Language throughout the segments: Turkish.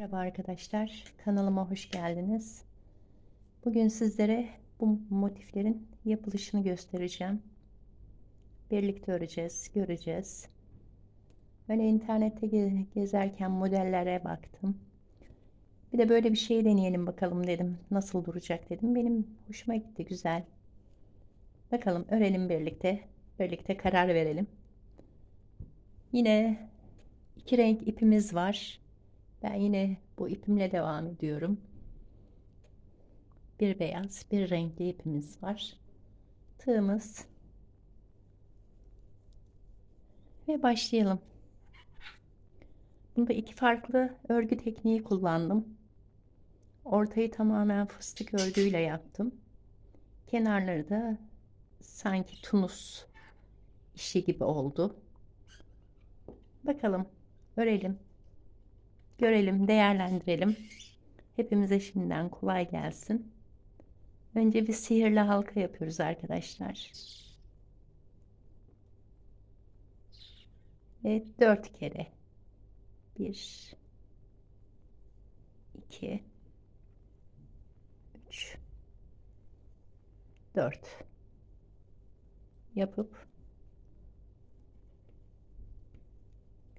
Merhaba arkadaşlar, kanalıma hoş geldiniz. Bugün sizlere bu motiflerin yapılışını göstereceğim. Birlikte öreceğiz, göreceğiz. Öyle internette ge- gezerken modellere baktım. Bir de böyle bir şey deneyelim bakalım dedim. Nasıl duracak dedim. Benim hoşuma gitti, güzel. Bakalım örelim birlikte. Birlikte karar verelim. Yine iki renk ipimiz var. Ben yine bu ipimle devam ediyorum. Bir beyaz, bir renkli ipimiz var. Tığımız. Ve başlayalım. Bunda iki farklı örgü tekniği kullandım. Ortayı tamamen fıstık örgüyle yaptım. Kenarları da sanki tunus işi gibi oldu. Bakalım, örelim görelim, değerlendirelim. Hepimize şimdiden kolay gelsin. Önce bir sihirli halka yapıyoruz arkadaşlar. Ve dört kere. Bir, iki, üç, dört yapıp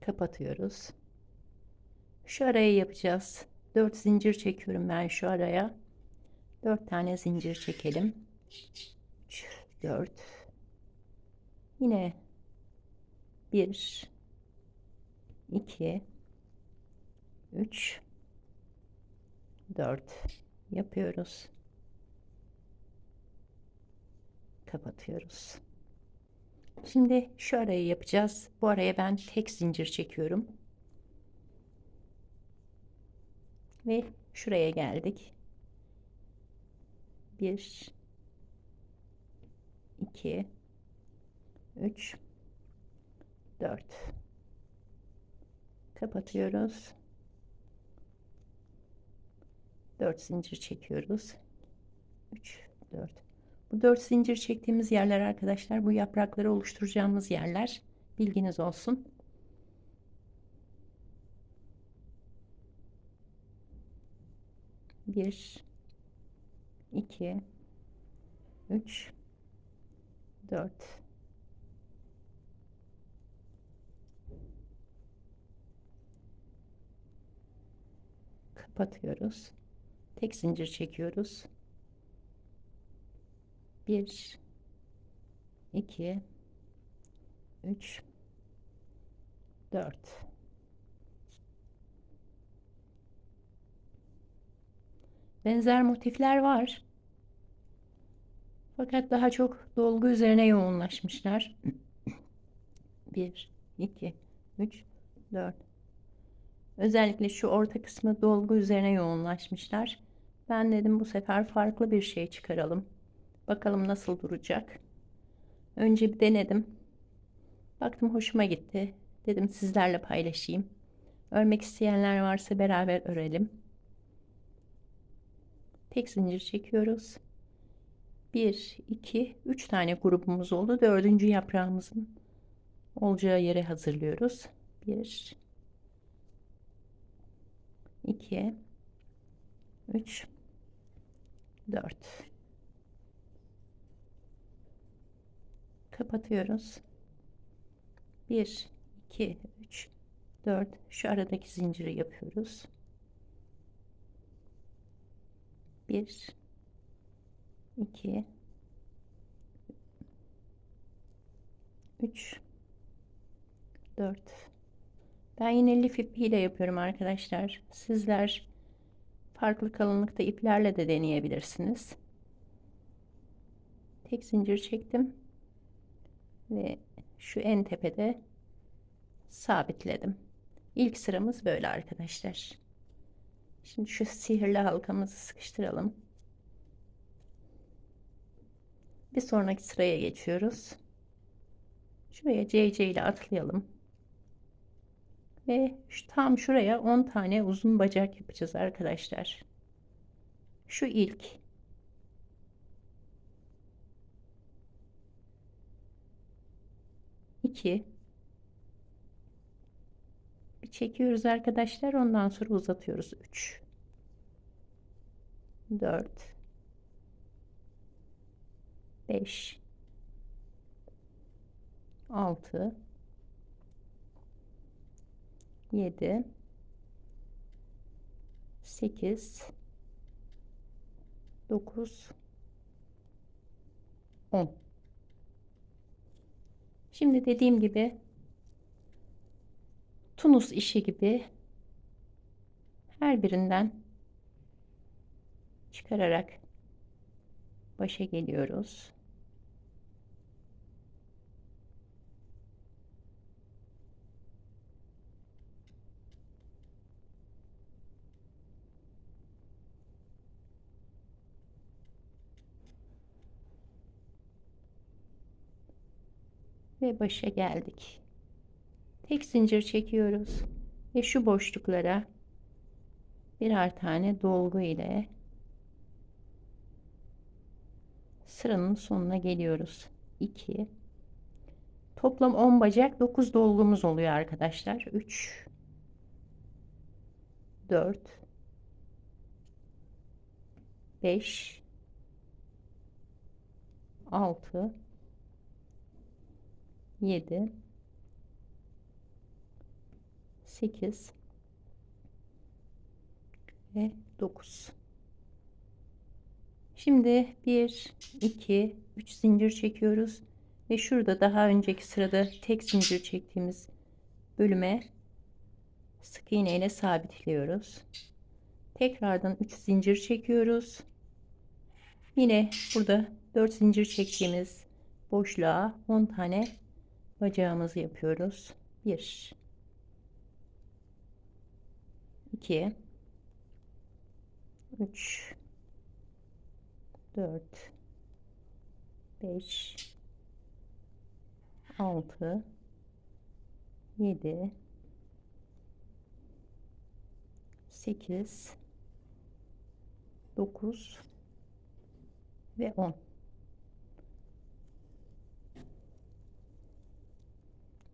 kapatıyoruz. Şu araya yapacağız. 4 zincir çekiyorum ben şu araya. 4 tane zincir çekelim. 3 4 Yine 1 2 3 4 yapıyoruz. Kapatıyoruz. Şimdi şu arayı yapacağız. Bu araya ben tek zincir çekiyorum. Ve şuraya geldik. 1 2 3 4 kapatıyoruz. 4 zincir çekiyoruz. 3 4 bu 4 zincir çektiğimiz yerler arkadaşlar bu yaprakları oluşturacağımız yerler. Bilginiz olsun. Bir, iki, üç, dört. Kapatıyoruz. Tek zincir çekiyoruz. Bir, iki, üç, dört. Benzer motifler var. Fakat daha çok dolgu üzerine yoğunlaşmışlar. 1, 2, 3, 4. Özellikle şu orta kısmı dolgu üzerine yoğunlaşmışlar. Ben dedim bu sefer farklı bir şey çıkaralım. Bakalım nasıl duracak. Önce bir denedim. Baktım hoşuma gitti. Dedim sizlerle paylaşayım. Örmek isteyenler varsa beraber örelim. Tek zincir çekiyoruz. 1, 2, 3 tane grubumuz oldu. Dördüncü yaprağımızın olacağı yere hazırlıyoruz. 1, 2, 3, 4. Kapatıyoruz. 1, 2, 3, 4. Şu aradaki zinciri yapıyoruz. 1 2 3 4 Ben yine lif ipiyle yapıyorum arkadaşlar. Sizler farklı kalınlıkta iplerle de deneyebilirsiniz. Tek zincir çektim ve şu en tepede sabitledim. İlk sıramız böyle arkadaşlar. Şimdi şu sihirli halkamızı sıkıştıralım. Bir sonraki sıraya geçiyoruz. Şuraya CC ile atlayalım. Ve şu, tam şuraya 10 tane uzun bacak yapacağız arkadaşlar. Şu ilk. iki çekiyoruz arkadaşlar. Ondan sonra uzatıyoruz. 3 4 5 6 7 8 9 10 Şimdi dediğim gibi Tunus işi gibi her birinden çıkararak başa geliyoruz. ve başa geldik. Tek zincir çekiyoruz. Ve şu boşluklara birer tane dolgu ile sıranın sonuna geliyoruz. 2 Toplam 10 bacak 9 dolgumuz oluyor arkadaşlar. 3 4 5 6 7 8 ve 9 şimdi 1 2 3 zincir çekiyoruz. Ve şurada daha önceki sırada tek zincir çektiğimiz bölüme sık iğne ile sabitliyoruz. Tekrardan 3 zincir çekiyoruz. Yine burada 4 zincir çektiğimiz boşluğa 10 tane bacağımızı yapıyoruz. 1 2 3 4 5 6 7 8 9 ve 10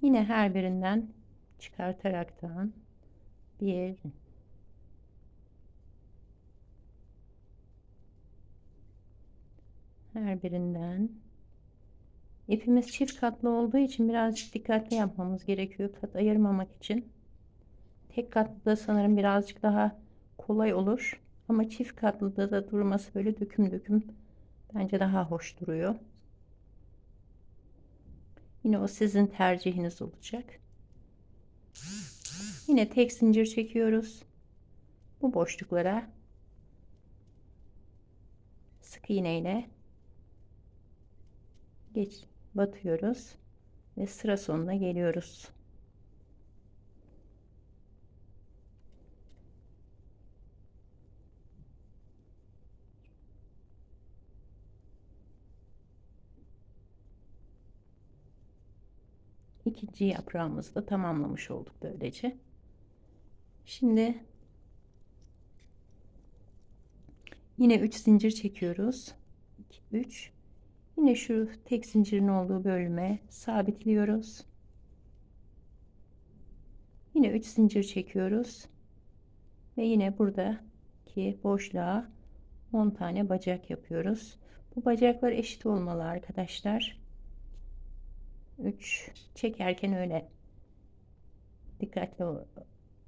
yine her birinden çıkartaraktan bir her birinden. İpimiz çift katlı olduğu için birazcık dikkatli yapmamız gerekiyor kat ayırmamak için. Tek katlı da sanırım birazcık daha kolay olur. Ama çift katlıda da durması böyle döküm döküm bence daha hoş duruyor. Yine o sizin tercihiniz olacak. Yine tek zincir çekiyoruz. Bu boşluklara sık iğne ile geç batıyoruz ve sıra sonuna geliyoruz. İkinci yaprağımızı da tamamlamış olduk böylece. Şimdi yine 3 zincir çekiyoruz. 2 3 Yine şu tek zincirin olduğu bölüme sabitliyoruz. Yine 3 zincir çekiyoruz. Ve yine buradaki boşluğa 10 tane bacak yapıyoruz. Bu bacaklar eşit olmalı arkadaşlar. 3 çekerken öyle dikkatli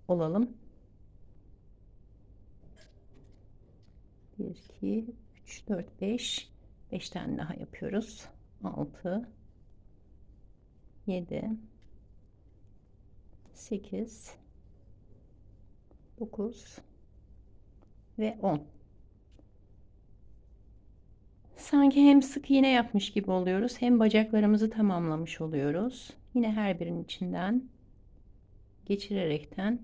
olalım. 1 2 3 4 5 5 tane daha yapıyoruz. 6 7 8 9 ve 10 sanki hem sık iğne yapmış gibi oluyoruz hem bacaklarımızı tamamlamış oluyoruz. Yine her birinin içinden geçirerekten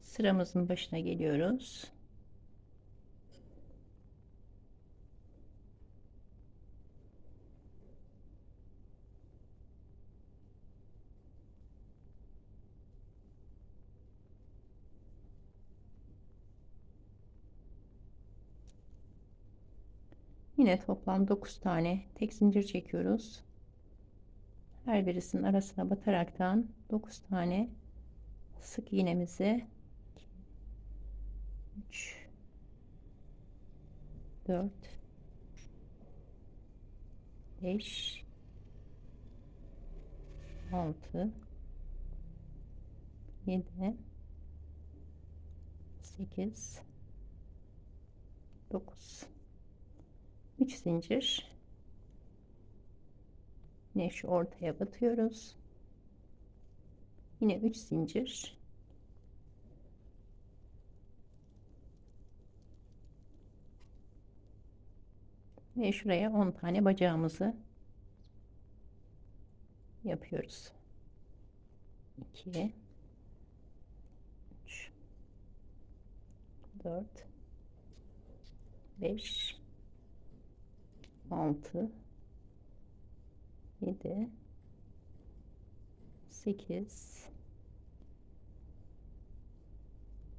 sıramızın başına geliyoruz Yine toplam 9 tane tek zincir çekiyoruz. Her birisinin arasına bataraktan 9 tane sık iğnemizi 3 4 5 6 7 8 9 3 zincir. Yine şu ortaya batıyoruz. Yine 3 zincir. Ve şuraya 10 tane bacağımızı yapıyoruz. 2 3 4 5 6 7 8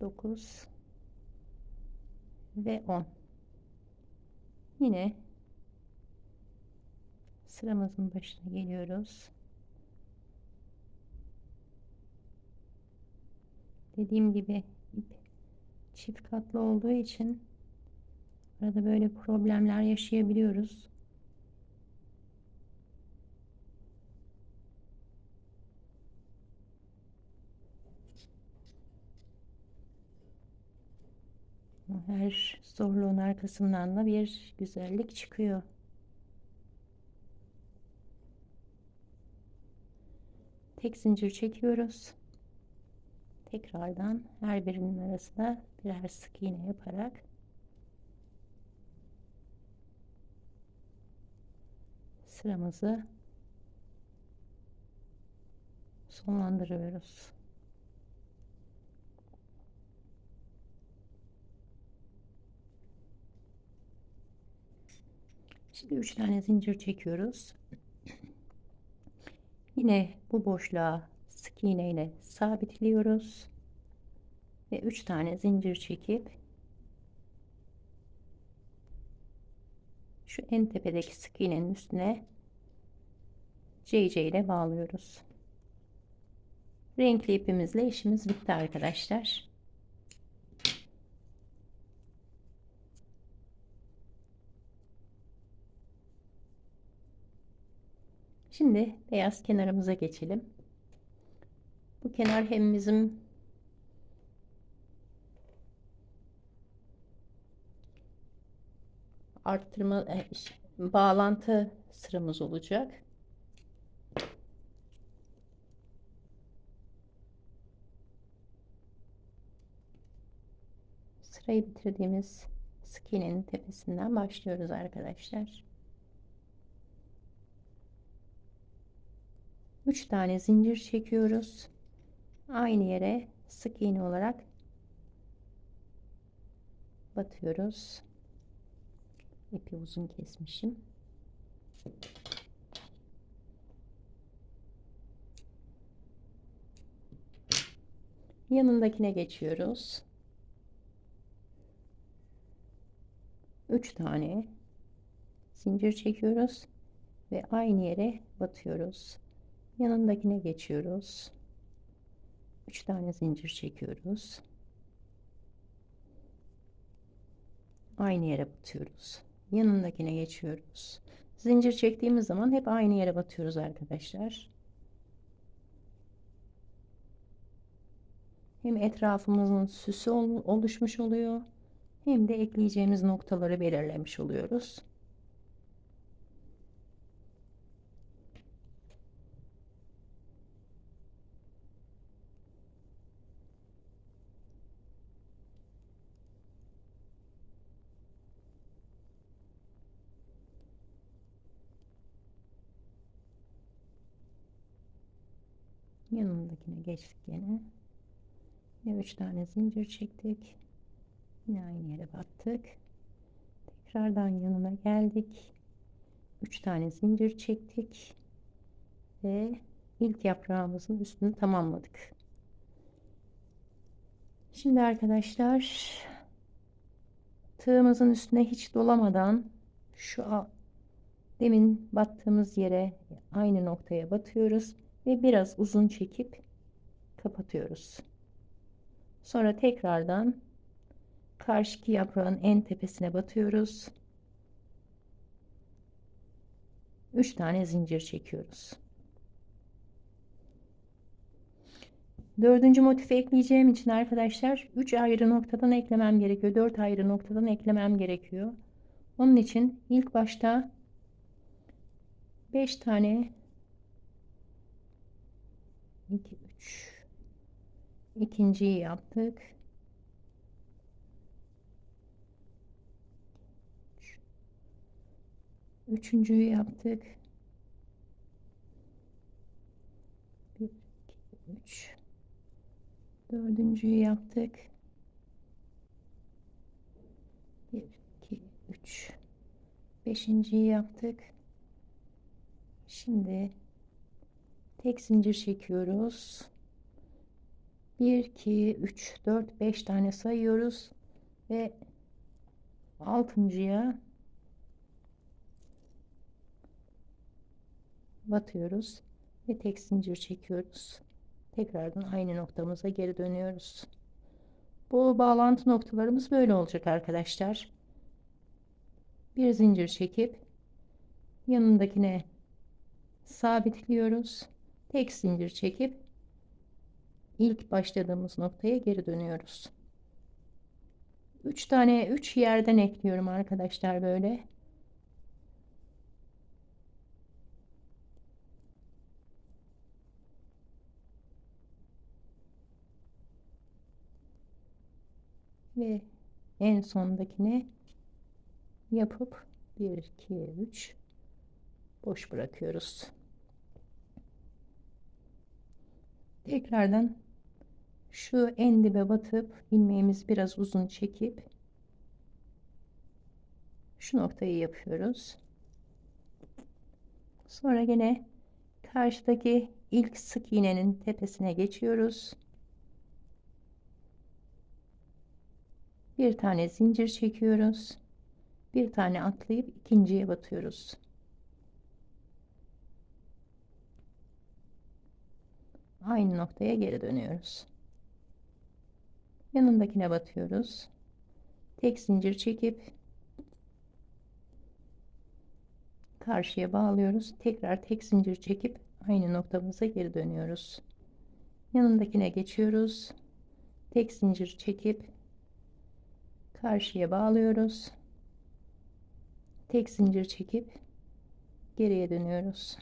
9 ve 10 yine sıramızın başına geliyoruz. Dediğim gibi çift katlı olduğu için arada böyle problemler yaşayabiliyoruz her zorluğun arkasından da bir güzellik çıkıyor. Tek zincir çekiyoruz. Tekrardan her birinin arasında birer sık iğne yaparak sıramızı sonlandırıyoruz. Şimdi 3 tane zincir çekiyoruz. Yine bu boşluğa sık iğne ile sabitliyoruz. Ve 3 tane zincir çekip şu en tepedeki sık iğnenin üstüne CC ile bağlıyoruz. Renkli ipimizle işimiz bitti arkadaşlar. Şimdi beyaz kenarımıza geçelim. Bu kenar hem bizim arttırma e, bağlantı sıramız olacak. Sırayı bitirdiğimiz sık iğnenin tepesinden başlıyoruz arkadaşlar. 3 tane zincir çekiyoruz. Aynı yere sık iğne olarak batıyoruz. İpi uzun kesmişim. Yanındakine geçiyoruz. 3 tane zincir çekiyoruz ve aynı yere batıyoruz. Yanındakine geçiyoruz. 3 tane zincir çekiyoruz. Aynı yere batıyoruz. Yanındakine geçiyoruz. Zincir çektiğimiz zaman hep aynı yere batıyoruz arkadaşlar. Hem etrafımızın süsü oluşmuş oluyor hem de ekleyeceğimiz noktaları belirlemiş oluyoruz. Yanındakine geçtik yine. Yine üç tane zincir çektik yine aynı yere battık. Tekrardan yanına geldik. Üç tane zincir çektik. Ve ilk yaprağımızın üstünü tamamladık. Şimdi arkadaşlar tığımızın üstüne hiç dolamadan şu demin battığımız yere aynı noktaya batıyoruz ve biraz uzun çekip kapatıyoruz. Sonra tekrardan karşıki yaprağın en tepesine batıyoruz. 3 tane zincir çekiyoruz. Dördüncü motifi ekleyeceğim için arkadaşlar 3 ayrı noktadan eklemem gerekiyor. 4 ayrı noktadan eklemem gerekiyor. Onun için ilk başta 5 tane 2 3 ikinciyi yaptık. Üçüncüyü yaptık. 1 2 3 Dördüncüyü yaptık. 1 2 3 Beşinciyi yaptık. Şimdi tek zincir çekiyoruz. 1 2 3 4 5 tane sayıyoruz ve altıncıya batıyoruz ve tek zincir çekiyoruz. Tekrardan aynı noktamıza geri dönüyoruz. Bu bağlantı noktalarımız böyle olacak arkadaşlar. Bir zincir çekip yanındakine sabitliyoruz. Tek zincir çekip ilk başladığımız noktaya geri dönüyoruz. 3 tane 3 yerden ekliyorum arkadaşlar böyle. Ve en sondakini yapıp 1 2 3 boş bırakıyoruz. Tekrardan şu en dibe batıp ilmeğimizi biraz uzun çekip şu noktayı yapıyoruz. Sonra gene karşıdaki ilk sık iğnenin tepesine geçiyoruz. Bir tane zincir çekiyoruz. Bir tane atlayıp ikinciye batıyoruz. Aynı noktaya geri dönüyoruz. Yanındakine batıyoruz. Tek zincir çekip karşıya bağlıyoruz. Tekrar tek zincir çekip aynı noktamıza geri dönüyoruz. Yanındakine geçiyoruz. Tek zincir çekip karşıya bağlıyoruz. Tek zincir çekip geriye dönüyoruz.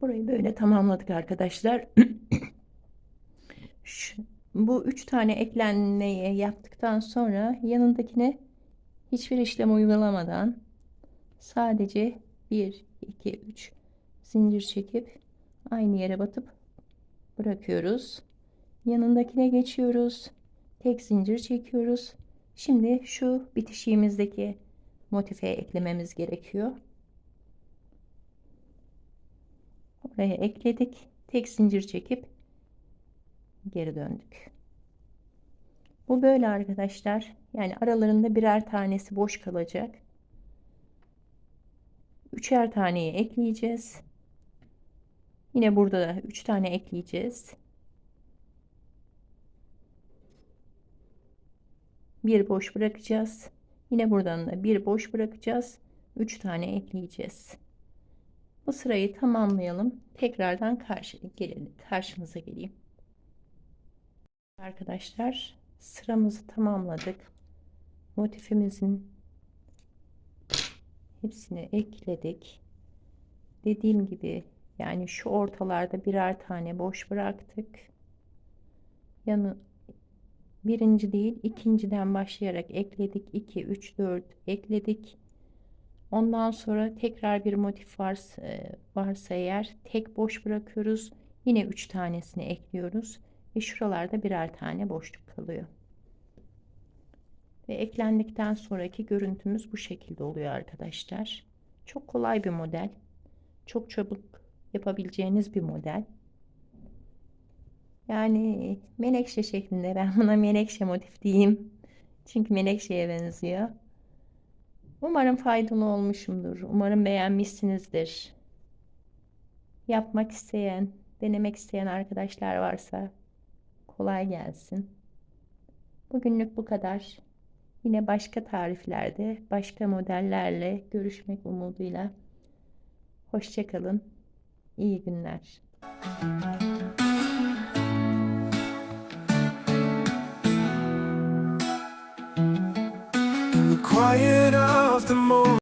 Burayı böyle tamamladık arkadaşlar. Şu, bu üç tane eklenmeyi yaptıktan sonra yanındakine hiçbir işlem uygulamadan sadece 1 2 3 zincir çekip aynı yere batıp bırakıyoruz yanındakine geçiyoruz. Tek zincir çekiyoruz. Şimdi şu bitişiğimizdeki motife eklememiz gerekiyor. Oraya ekledik. Tek zincir çekip geri döndük. Bu böyle arkadaşlar. Yani aralarında birer tanesi boş kalacak. Üçer taneyi ekleyeceğiz. Yine burada da üç tane ekleyeceğiz bir boş bırakacağız. Yine buradan da bir boş bırakacağız. 3 tane ekleyeceğiz. Bu sırayı tamamlayalım. Tekrardan karşı gelelim. Karşınıza geleyim. Arkadaşlar sıramızı tamamladık. Motifimizin hepsini ekledik. Dediğim gibi yani şu ortalarda birer tane boş bıraktık. Yanı birinci değil ikinciden başlayarak ekledik. 2 3 4 ekledik. Ondan sonra tekrar bir motif varsa, e, varsa eğer tek boş bırakıyoruz. Yine 3 tanesini ekliyoruz ve şuralarda birer tane boşluk kalıyor. Ve eklendikten sonraki görüntümüz bu şekilde oluyor arkadaşlar. Çok kolay bir model. Çok çabuk yapabileceğiniz bir model yani menekşe şeklinde. Ben buna menekşe motif diyeyim. Çünkü menekşeye benziyor. Umarım faydalı olmuşumdur. Umarım beğenmişsinizdir. Yapmak isteyen Denemek isteyen arkadaşlar varsa kolay gelsin. Bugünlük bu kadar. Yine başka tariflerde, başka modellerle görüşmek umuduyla. Hoşçakalın. İyi günler. In quiet of the moment